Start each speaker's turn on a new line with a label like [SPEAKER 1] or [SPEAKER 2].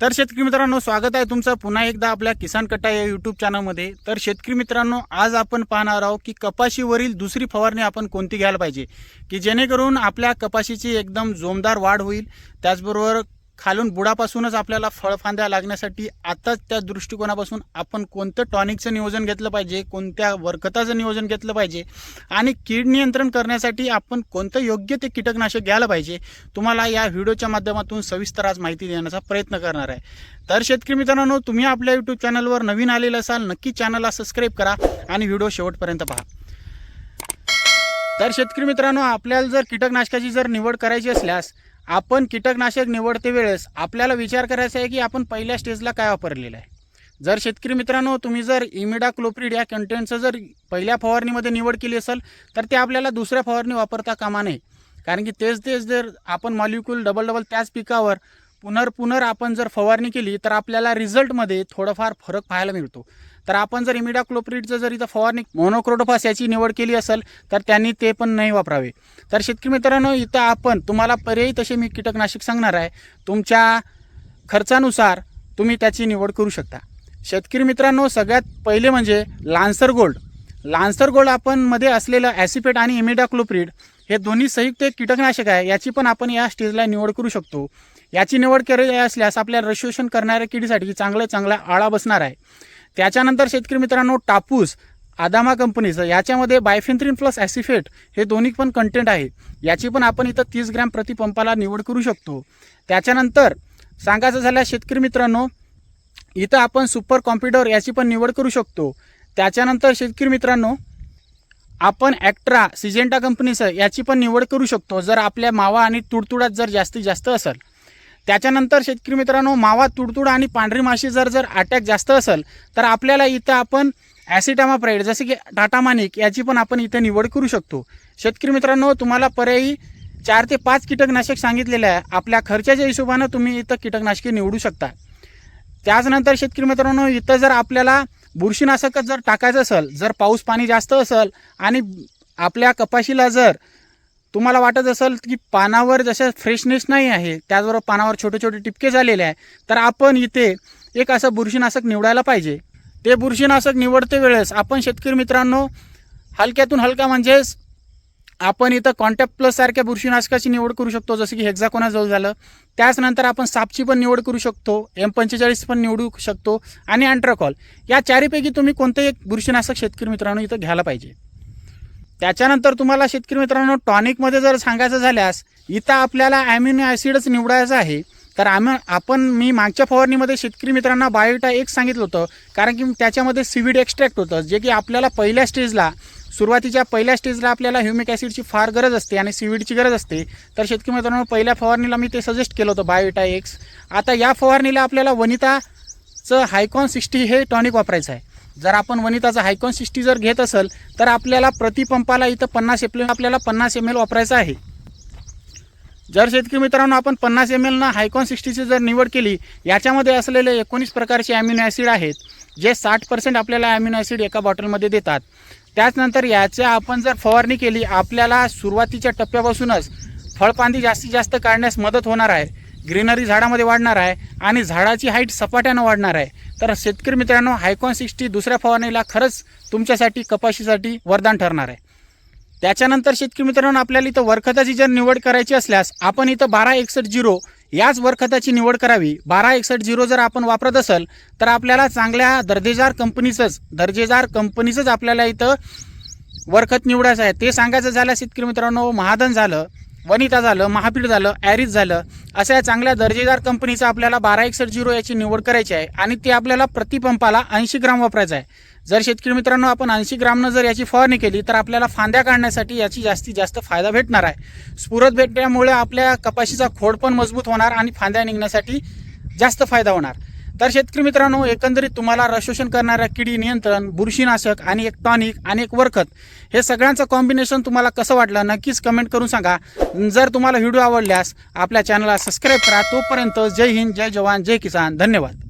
[SPEAKER 1] तर शेतकरी मित्रांनो स्वागत आहे तुमचं पुन्हा एकदा आपल्या किसान कट्टा या यूट्यूब चॅनलमध्ये तर शेतकरी मित्रांनो आज आपण पाहणार आहोत की कपाशीवरील दुसरी फवारणी आपण कोणती घ्यायला पाहिजे? की जेणेकरून आपल्या कपाशीची एकदम जोमदार वाढ होईल त्याचबरोबर खालून बुडापासूनच आपल्याला फळफांद्या लागण्यासाठी आताच त्या दृष्टिकोनापासून आपण कोणतं टॉनिकचं नियोजन घेतलं पाहिजे कोणत्या वरखताचं नियोजन घेतलं पाहिजे आणि कीड नियंत्रण करण्यासाठी आपण कोणतं योग्य ते कीटकनाशक घ्यायला पाहिजे तुम्हाला या व्हिडिओच्या माध्यमातून सविस्तर आज माहिती देण्याचा प्रयत्न करणार आहे. तर शेतकरी मित्रांनो तुम्ही आपल्या यूट्यूब चॅनलवर नवीन आलेलं असाल नक्की चॅनलला सबस्क्राईब करा आणि व्हिडिओ शेवटपर्यंत पहा. तर शेतकरी मित्रांनो आपल्याला जर कीटकनाशकाची जर निवड करायची असल्यास आपण कीटकनाशक निवडते वेळेस आपल्याला विचार करायचा आहे की आपण पहिल्या स्टेजला काय वापरलेलं आहे. जर शेतकरी मित्रांनो तुम्ही जर इमिडा क्लोप्रिड या कंटेंटचं जर पहिल्या फवारणीमध्ये निवड केली असेल तर ते आपल्याला दुसऱ्या फवारणी वापरता कामा नये. कारण की तेच तेच जर आपण मॉलिक्यूल डबल डबल त्याच पिकावर पुनर्पुनर आपण जर फवारणी केली तर आपल्याला रिझल्टमध्ये थोडंफार फरक पाहायला मिळतो. तर आपण जर इमिडाक्लोप्रिडचं जर इथं फवारणी मोनोक्रोटोफास याची निवड केली असेल तर त्यांनी ते पण नाही वापरावे. तर शेतकरी मित्रांनो इथं आपण तुम्हाला पर्यायी तसे मी कीटकनाशक सांगणार आहे. तुमच्या खर्चानुसार तुम्ही त्याची निवड करू शकता. शेतकरी मित्रांनो सगळ्यात पहिले म्हणजे लान्सर गोल्ड. लान्सर गोल्ड आपण मध्ये असलेलं ॲसिपेट आणि इमिडाक्लोप्रिड हे दोन्ही संयुक्त एक कीटकनाशक आहे. याची पण आपण या स्टेजला निवड करू शकतो. याची निवड करायची असल्यास आपल्याला रजिस्ट्रेशन करणाऱ्या किडीसाठी चांगल्या चांगला आळा बसणार आहे. त्याच्यानंतर शेतकरी मित्रांनो टापूस आदामा कंपनीचं याच्यामध्ये बायफेंथ्रीन प्लस ॲसिफेट हे दोन्ही पण कंटेंट आहे. याची पण आपण इथं तीस ग्रॅम प्रति पंपाला निवड करू शकतो. त्याच्यानंतर सांगायचं झाल्यास शेतकरी मित्रांनो इथं आपण सुपर कॉम्प्युटर याची पण निवड करू शकतो. त्याच्यानंतर शेतकरी मित्रांनो आपण ॲक्ट्रा सिजेंटा कंपनीचं याची पण निवड करू शकतो जर आपल्या मावा आणि तुडतुडात जर जास्तीत जास्त असेल. त्याच्यानंतर शेतकरी मित्रांनो मावा तुडतुड आणि पांढरी माशी जर जर अटॅक जास्त असेल तर आपल्याला इथं आपण ॲसिटामाप्राईड जसे की टाटा मानिक याची पण आपण इथं निवड करू शकतो. शेतकरी मित्रांनो तुम्हाला पर्यायी चार ते पाच कीटकनाशक सांगितलेले आहे. आपल्या खर्चाच्या हिशोबानं तुम्ही इथं कीटकनाशके निवडू शकता. त्याचनंतर शेतकरी मित्रांनो इथं जर आपल्याला बुरशीनाशकच जर टाकायचं असेल जर पाऊस पाणी जास्त असेल आणि आपल्या कपाशीला जर तुम्हाला वाटत असेल की पानावर जसं फ्रेशनेस नाही आहे त्याचबरोबर पानावर छोटे छोटे टिपके झालेले आहे तर आपण इथे एक असं बुरशीनाशक निवडायला पाहिजे. ते बुरशीनाशक निवडते वेळेस आपण शेतकरी मित्रांनो हलक्यातून हलका म्हणजेच आपण इथं कॉन्टॅक्ट प्लस सारख्या बुरशीनाशकाची निवड करू शकतो जसं की हेक्झाकोनाजोल झालं. त्याचनंतर आपण सापची पण निवड करू शकतो एम पंचेचाळीस पण निवडू शकतो आणि अँट्राकॉल या चारीपैकी तुम्ही कोणतंही एक बुरशीनाशक शेतकरी मित्रांनो इथं घ्यायला पाहिजे. त्याच्यानंतर तुम्हाला शेतकरी मित्रांनो टॉनिकमध्ये जर सांगायचं झाल्यास इथं आपल्याला ॲम्युनो ॲसिडच निवडायचं आहे. तर आम्ही आपण मी मागच्या फवारणीमध्ये शेतकरी मित्रांना बायोटा एक सांगितलं होतं कारण की त्याच्यामध्ये सीविड एक्स्ट्रॅक्ट होतं जे की आपल्याला पहिल्या स्टेजला सुरुवातीच्या पहिल्या स्टेजला आपल्याला ह्युमिक ॲसिडची फार गरज असते आणि सीविडची गरज असते. तर शेतकरी मित्रांनो पहिल्या फवारणीला मी ते सजेस्ट केलं होतं बायोटा एक्स आता या फवारणीला आपल्याला वनिताचं हायकॉन सिक्स्टी हे टॉनिक वापरायचं आहे. जर आपण वनिताचा हायकॉन सिक्स्टी जर घेत असेल तर आपल्याला प्रतिपंपाला इथं पन्नास एप्रिल आपल्याला पन्नास एम एल वापरायचं आहे. जर शेतकरी मित्रांनो आपण पन्नास एम एलनं हायकॉन सिक्स्टीची जर निवड केली याच्यामध्ये असलेले एकोणीस प्रकारचे ॲम्युनो ॲसिड आहेत जे साठ पर्सेंट आपल्याला ॲम्युनो ॲसिड एका बॉटलमध्ये देतात. त्याचनंतर याच्या आपण जर फवारणी केली आपल्याला सुरुवातीच्या टप्प्यापासूनच फळपांदी जास्तीत जास्त काढण्यास मदत होणार आहे. ग्रीनरी झाडामध्ये वाढणार आहे आणि झाडाची हाईट सपाट्यानं वाढणार आहे. तर शेतकरी मित्रांनो हायकॉन सिक्स्टी दुसऱ्या फवारणीला खरंच तुमच्यासाठी कपाशीसाठी वरदान ठरणार आहे. त्याच्यानंतर शेतकरी मित्रांनो आपल्याला इथं वरखताची जर निवड करायची असल्यास आपण इथं बारा एकसष्ट झिरो याच वरखताची निवड करावी. बारा एकसष्ट झिरो जर आपण वापरत असेल तर आपल्याला चांगल्या दर्जेदार कंपनीचंच दर्जेदार कंपनीचंच आपल्याला इथं वरखत निवडायचं आहे. ते सांगायचं झालं शेतकरी मित्रांनो महादन झालं. वनिता झालं महापीठ झालं ॲरिस झालं अशा या चांगल्या दर्जेदार कंपनीचं आपल्याला बारा एकसष्ट झिरो याची निवड करायची आहे आणि ते आपल्याला प्रतिपंपाला ऐंशी ग्राम वापरायचं आहे. जर शेतकरी मित्रांनो आपण ऐंशी ग्रामनं जर याची फवारणी केली तर आपल्याला फांद्या काढण्यासाठी याची जास्तीत जास्त फायदा भेटणार आहे. स्फुरत भेटल्यामुळे आपल्या कपाशीचा खोड पण मजबूत होणार आणि फांद्या निघण्यासाठी जास्त फायदा होणार. तर शेतकरी मित्रांनो एकंदरीत तुम्हाला रशोषण करणाऱ्या किडी नियंत्रण बुरशीनाशक आणि एक टॉनिक आणि एक वरखत हे सगळ्यांचं कॉम्बिनेशन तुम्हाला कसं वाटलं नक्कीच कमेंट करून सांगा. जर तुम्हाला व्हिडिओ आवडल्यास आपल्या चॅनलला सबस्क्राईब करा. तोपर्यंत जय हिंद जय जवान जय किसान. धन्यवाद.